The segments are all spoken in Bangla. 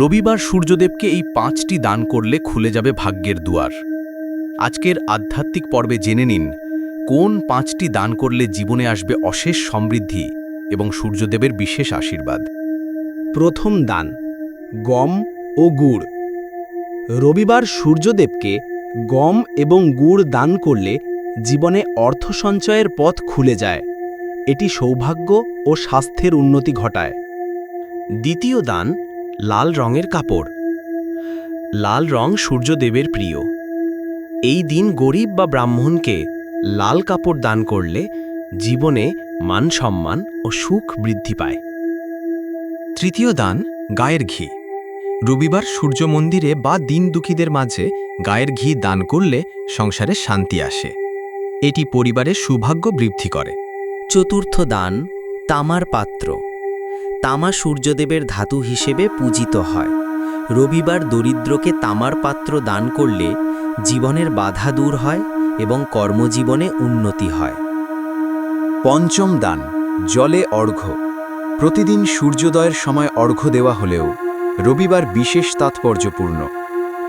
রবিবার সূর্যদেবকে এই পাঁচটি দান করলে খুলে যাবে ভাগ্যের দুয়ার। আজকের আধ্যাত্মিক পর্বে জেনে নিন, কোন পাঁচটি দান করলে জীবনে আসবে অশেষ সমৃদ্ধি এবং সূর্যদেবের বিশেষ আশীর্বাদ? প্রথম দান, গম ও গুড়। রবিবার সূর্যদেবকে গম এবং গুড় দান করলে জীবনে অর্থ সঞ্চয়ের পথ খুলে যায়। এটি সৌভাগ্য ও স্বাস্থ্যের উন্নতি ঘটায়। দ্বিতীয় দান লাল রঙের কাপড়। লাল রং সূর্যদেবের প্রিয়। এই দিন গরিব বা ব্রাহ্মণকে লাল কাপড় দান করলে জীবনে মান সম্মান ও সুখ বৃদ্ধি পায়। তৃতীয় দান গায়ের ঘি। রবিবার সূর্য মন্দিরে বা দিন দুঃখীদের মাঝে গায়ের ঘি দান করলে সংসারে শান্তি আসে। এটি পরিবারের সৌভাগ্য বৃদ্ধি করে। চতুর্থ দান তামার পাত্র। তামা সূর্যদেবের ধাতু হিসেবে পূজিত হয়। রবিবার দরিদ্রকে তামার পাত্র দান করলে জীবনের বাধা দূর হয় এবং কর্মজীবনে উন্নতি হয়। পঞ্চম দান, জলে অর্ঘ্য। প্রতিদিন সূর্যোদয়ের সময় অর্ঘ্য দেওয়া হলেও রবিবার বিশেষ তাৎপর্যপূর্ণ।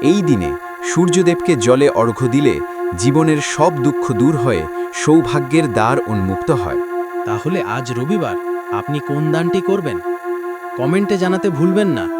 এই দিনে সূর্যদেবকে জলে অর্ঘ্য দিলে জীবনের সব দুঃখ দূর হয়ে সৌভাগ্যের দ্বার উন্মুক্ত হয়। তাহলে আজ রবিবার আপনি কোন দানটি করবেন? কমেন্টে জানাতে ভুলবেন না।